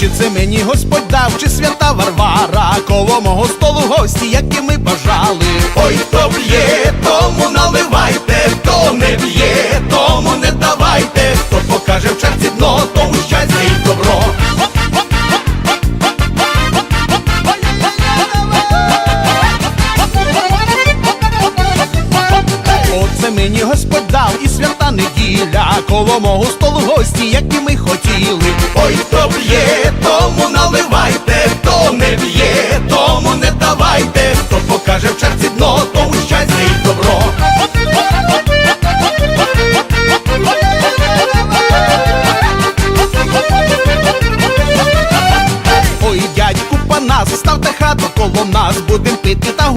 Чи це мені Господь дав, чи свята Варвара, коло мого столу гості, які ми бажали. Ой, хто б'є, тому наливайте, хто не б'є, тому не давайте, хто покаже в черці дно, тому Господь дав, і свята неділя, коло мого столу гості, як і ми хотіли. Ой, хто б'є, тому наливайте, хто не б'є, тому не давайте, хто покаже в черзі дно, тому щастя і добро. Ой, дядьку, панас, ставте хату коло нас, будем пити та